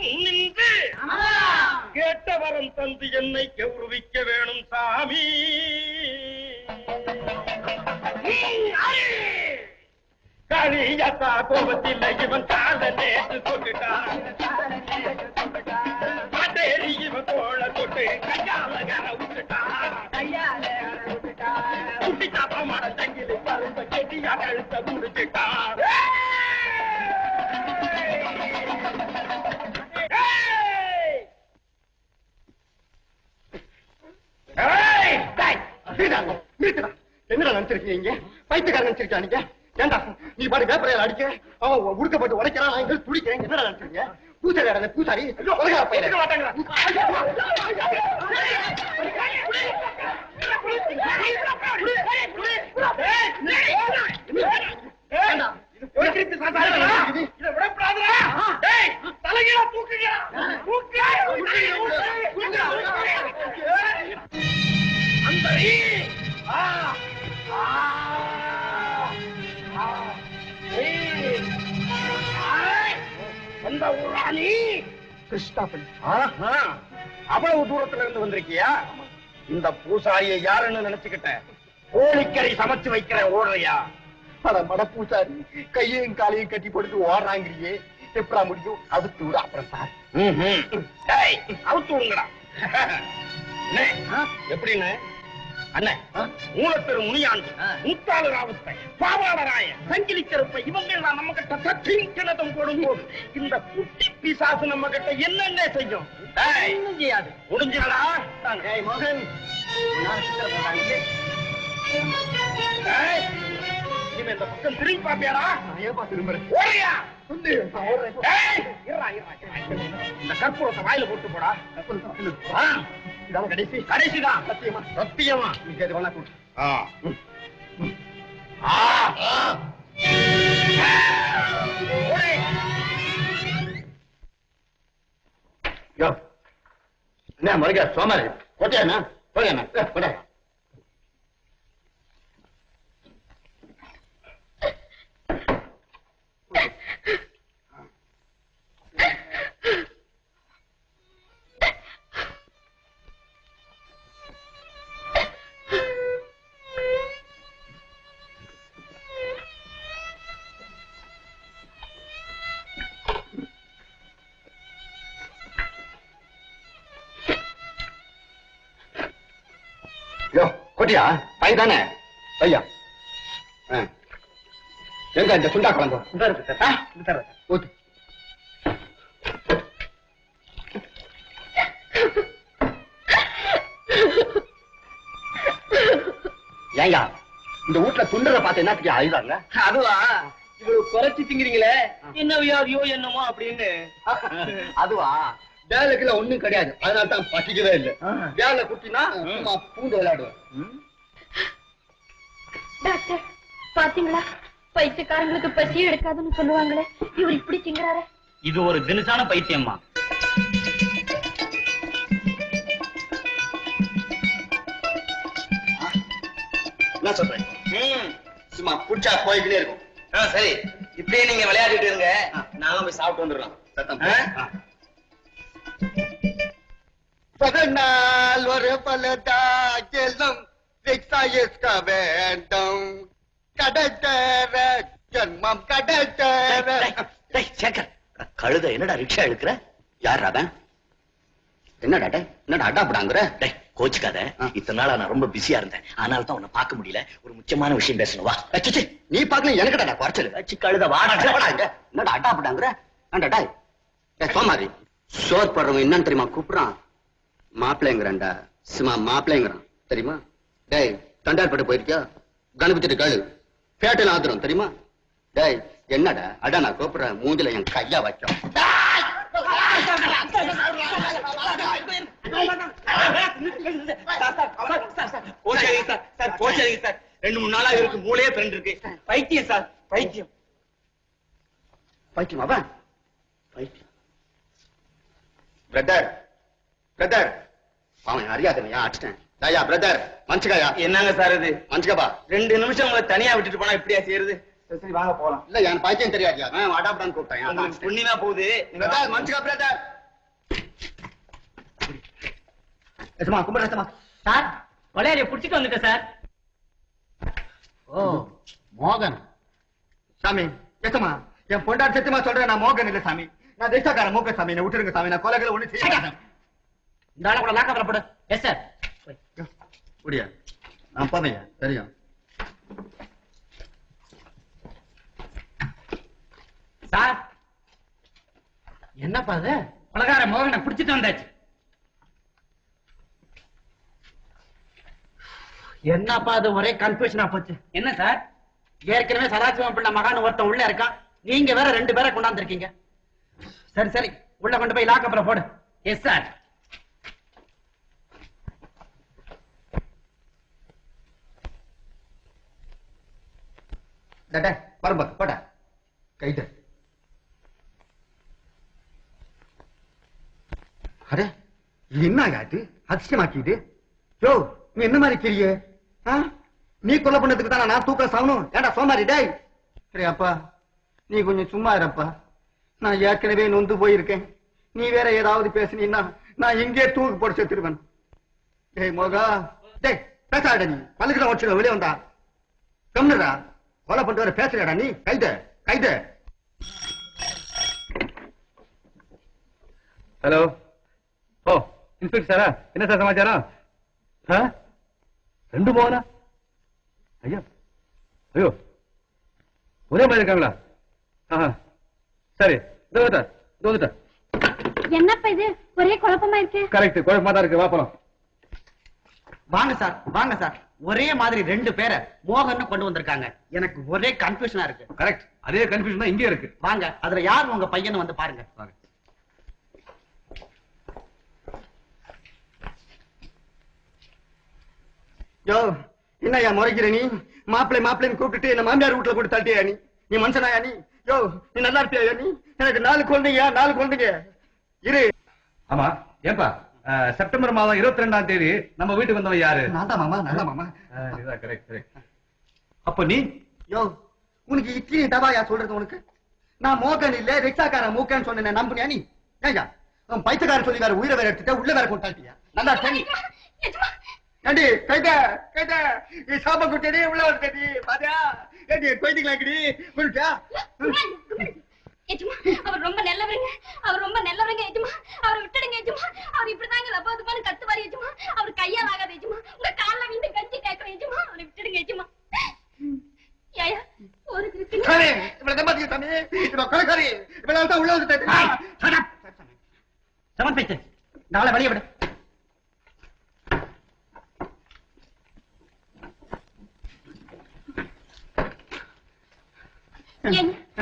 முன்னின்று கேட்ட வரம் தந்து என்னை கௌரவிக்க வேணும் சாமி. காளியத்தா கோபத்தில் இவன் கால நினைச்சிருக்கீங்க பைத்தியக்காரன் நினைச்சிருக்கா நீங்க ஏண்டா நீ பாட்டு வேப்பரையில அடிக்க அவன் உடுக்கப்பட்டு உடைக்கிறான் நான் துடிக்கிறேன் என்னடா நினைச்சிருக்கீங்க பூசாரி அடங்க பூசாரி உலக பையன் அந்த கிருஷ்ணாபன் அவ்வளவு தூரத்துல இருந்து வந்திருக்கியா? இந்த பூசாரியை யாருன்னு நினைச்சுக்கிட்டேன் கோழிக்கறி சமைச்சு வைக்கிற ஓடுறியா? அட மட பூசாரி கையையும் காலையும் கட்டி போட்டு ஓடுறாங்கிறியே. எப்படா முடியும்? அவுத்து விடு அப்புறம் சார். அவுத்து விடுங்கடா எப்படின்னு? அண்ணே மூலத்தெரு முனியாண்டி முத்தாளு ராவுத்தை பாவாளராய சங்கிலி கருப்பை இவங்க எல்லாம் நம்ம கிட்ட சற்றின் கிணத்தம் போடும் போது இந்த குட்டி பிசாசு நம்ம கிட்ட என்னென்ன செய்யும்? செய்யாது. முடிஞ்சடா மோகன். இனிமே இந்த பக்கம் திரும்பி பாப்பியாடா. இருடா. இந்த கற்பூரத்தை வாயில போட்டு போடா. கடைசி? கடைசிதான் சத்தியமா? சத்தியமா? வேணா கூட்டு ஓடு. யோ, என்ன மறுக்க? சோமாரி. கொட்டியா போயா கொடா யோ கொட்டியா? பை தானே பையா. எங்க இந்த சுண்டா குழம்பு ஆ? ஊத்து. ஏங்க இந்த வீட்டுல துண்டரை பார்த்து என்ன அழுதாங்க? அதுவா? இவ்வளவு குறைச்சு திங்கிறீங்களே. என்ன வியாதியோ என்னமோ அப்படின்னு. அதுவா? வேலைக்குள்ள ஒண்ணும் கிடையாது. அதனால தான் பசிக்கவே இல்லை. வேலை குட்டினா சும்மா பூந்து விளையாடுவேன். டாக்டர் பாத்தீங்களா? பைத்தியக்காரங்களுக்கு பசி எடுக்காதுன்னு சொல்லுவாங்களே. இவர் இப்படி திங்கிறாரே. இது ஒரு தினசான பைத்தியம்மா. என்ன சொல்றேன் சும்மா புடிச்சா போய்கிட்டே இருக்கும். சரி. இப்படியே நீங்க விளையாடிட்டு இருங்க. நாங்க போய் சாப்பிட்டு வந்துடுறோம் சத்தம்? பகனால் ஒரு பலதா செல்லும் எக்ஸாயஸ்க வேண்டும். கடத்தர ஜன்மம் கடத்தர சேகர் கழுத என்னடா ரிக்ஷா இழுக்கிற? யார் அவன்? என்னடா டேய்? என்னடா அடாப்படாங்கிற டேய் கோச்சுக்காத. இத்தனை நாளா நான் ரொம்ப பிஸியா இருந்தேன். அதனால தான் உன்னை பார்க்க முடியல. ஒரு முக்கியமான விஷயம் பேசணும். வா. அச்சச்சே, நீ பாக்கல எனக்குடா குறைச்சல். அச்சி கழுத வாடா என்னடா அடாப்படாங்கிற என்னடா டேய் டேய் சோமாரி சோர் போடுறவங்க என்னன்னு தெரியுமா கூப்பிடுறான்? மாப்பிள்ளைங்கிறான்டா. சும்மா மாப்பிள்ளைங்கிறான். தெரியுமா? டேய் தண்டார்பட்டு போயிருக்கியா? கணபதி கேளு. பேட்டையில ஆத்துறோம் தெரியுமா? டேய் என்னடா? அடா நான் கூப்பிடுறேன். மூஞ்சில என் கையா வைக்கும். ரெண்டு மூணு நாளா இவருக்கு மூளையே பிறண்டு இருக்கு. பைத்தியம் சார். பைத்தியம். பைத்தியம் அவன் பைத்தியம். பிரதர் பிரதர் அவன் அறியாதனையா அடிச்சிட்டேன். தயா பிரதர் மனுச்சுக்காயா என்னங்க சார் இது? மனுச்சுக்கப்பா ரெண்டு நிமிஷம் உங்களை தனியா விட்டுட்டு போனா இப்படியா செய்யறது? சரி வாங்க போலாம். இல்ல என் பைத்தியம் தெரியாதியா நான் அடாப்டான்னு கூப்பிட்டேன். புண்ணியமா போகுது. பிரதர், மன்னிச்சுக்க பிரதர் எசமா கும்பிடு எசமா சார் கொலையாரிய புடிச்சிட்டு வந்துட்டேன் சார். ஓ மோகன். சாமி எசமா என் பொண்டாட்டி சத்தியமா சொல்றேன் நான் மோகன் இல்ல சாமி. நான் தேசக்கார மோக சாமி. என்ன விட்டுருங்க சாமி. நான் கொலைகளை ஒண்ணு செய்ய. இந்த ஆளை கூட லாக்கப்ல போடு எஸ் சார் முடியா நான் போதையா தெரியும். சார். என்னப்பா அது? கொலகார மோகனை புடிச்சிட்டு வந்தாச்சு. என்னப்பா அது? ஒரே கன்ஃபியூஷனா போச்சு. என்ன சார்? ஏற்கனவே சதாசிவம் பிள்ளை மகான் ஒருத்தன் உள்ள இருக்கான். நீங்க வேற ரெண்டு பேரை கொண்டாந்துருக்கீங்க. சரி சரி. உள்ள கொண்டு போய் லாக்கப்ல போடு. எஸ் சார் டேட்டே பரம்பா போட. கைட்டு அடே இது என்ன ஆகாது அதிர்ஷ்டமாக்கிது யோ நீ என்ன மாதிரி கிரிய நீ கொலை பண்ணதுக்கு தானே நான் தூக்க சாகணும்? ஏடா சோமாரி டேய். சரி அப்பா. நீ கொஞ்சம் சும்மா இருப்பா. நான் ஏற்கனவே நொந்து போயிருக்கேன். நீ வேற ஏதாவது பேசுனீன்னா நான் எங்கே தூக்கு போட்டு செத்துருவேன். டேய் மோகா. டேய் பேசாட நீ. பல்லுக்கிட்ட வச்சு வெளியே வந்தா. கம்னுடா கொலை பண்ணிட்டு வர பேசுறடா நீ. கைது கைது. ஹலோ. ஓ இன்ஸ்பெக்டர் சாரா? என்ன சார் சமாச்சாரம்? ஆ? ரெண்டு மோகனா ஐயோ. ஐயோ. ஒரே மாதிரி இருக்காங்களா? ஆஹா. சரி இதோ வந்துட்டேன் இதோ வந்துட்டேன் என்னப்பா இது? ஒரே குழப்பமா இருக்கு. கரெக்ட் குழப்பமா தான் இருக்கு. வா போலாம். வாங்க சார் வாங்க சார். ஒரே மாதிரி ரெண்டு பேரை மோகன் கொண்டு வந்திருக்காங்க. எனக்கு ஒரே கன்ஃபியூஷனா இருக்கு. கரெக்ட் அதே கன்ஃபியூஷன் தான் இங்கே இருக்கு. வாங்க அதுல யார் உங்க பையனை வந்து பாருங்க. வாங்க. யோ என்னய்யா முறைக்கிற நீ? மாப்பிள்ளை மாப்பிள்ளைன்னு கூப்பிட்டுட்டு என்ன மாமியார் வீட்டுல போட்டு தட்டியா நீ? நீ மனுஷனாயா நீ? யோ நீ நல்லா இருப்பியா நீ? எனக்கு நாலு குழந்தைங்க நாலு குழந்தைங்க. இரு. ஆமா ஏன்பா? செப்டம்பர் மாதம் இருபத்தி ரெண்டாம் தேதி நம்ம வீட்டுக்கு வந்தவன் யாரு? நான் தான் மாமா. நல்ல மாமா கரெக்ட் கரெக்ட் அப்ப நீ? யோ உனக்கு இட்லி தவாயா சொல்றது உனக்கு? நான் மோகன் இல்ல ரிக்ஷாக்காரன் மூக்கன்னு சொன்னேன் நம்புனியா நீ? ஏய்யா அவன் பைத்தக்காரன் சொல்லி வேற உயிரை வேற எடுத்துட்ட உள்ள வேற கொண்டாட்டியா? நல்லா சரி ஏண்டி கைத கைத நீ சாப்ப குட்டடி உள்ள வந்துடி பாத்தியா? ஏண்டி கொய்திக்கலாக்கடி புரிட்டா தம்பாத்திக்க சாமி இவ கொலைக்காரி இவ்வளவு தான் உள்ள வந்துட்டா செவன் பேச்சு நாளை வெளியே விடு. என்ன